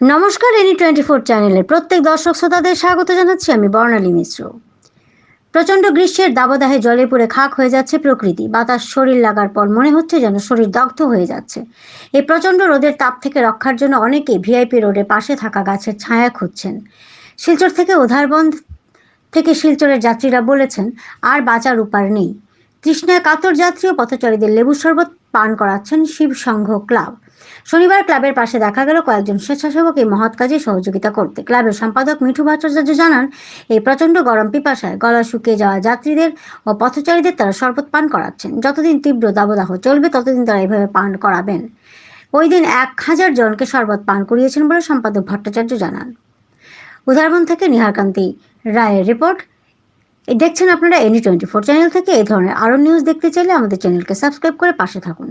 নমস্কার, any twenty four চ্যানেলে প্রত্যেক দর্শক শ্রোতাদের স্বাগত জানাচ্ছি আমি বর্ণালী মিশ্র। প্রচণ্ড গ্রীষ্মের দাবদাহে জলে পড়ে খাক হয়ে যাচ্ছে প্রকৃতি, বাতাস শরীর লাগার পর মনে হচ্ছে যেন শরীর দগ্ধ হয়ে যাচ্ছে। এই প্রচণ্ড রোদের তাপ থেকে রক্ষার জন্য অনেকে ভিআইপি রোডের পাশে থাকা গাছের ছায়া খুঁজছেন। শিলচর থেকে উধারবন্ধ থেকে শিলচরের যাত্রীরা বলেছেন, আর বাঁচার উপার নেই। তৃষ্ণায় কাতর যাত্রী ও পথচারীদের লেবু শরবত পান করাচ্ছেন শিব সংঘ ক্লাব। শনিবার ক্লাবের পাশে দেখা গেল কয়েকজন স্বেচ্ছাসেবক এই মহৎ কাজে সহযোগিতা করতে। ক্লাবের সম্পাদক মিঠু ভট্টাচার্য জানান, এই প্রচণ্ড গরম পিপাসায় গলা শুকিয়ে যাওয়া যাত্রীদের ও পথচারীদের তারা শরবত পান করাচ্ছেন। যতদিন তীব্র দাবদাহ চলবে, ততদিন তারা এভাবে পান করাবেন। ওই দিন এক হাজার জনকে শরবত পান করিয়েছেন বলে সম্পাদক ভট্টাচার্য জানান। উদাহরণ থেকে নিহারকান্তি রায়ের রিপোর্ট দেখছেন আপনারা এনি টোয়েন্টি ফোর চ্যানেল থেকে এই ধরনের আরও নিউজ দেখতে চাইলে আমাদের চ্যানেলকে সাবস্ক্রাইব করে পাশে থাকুন।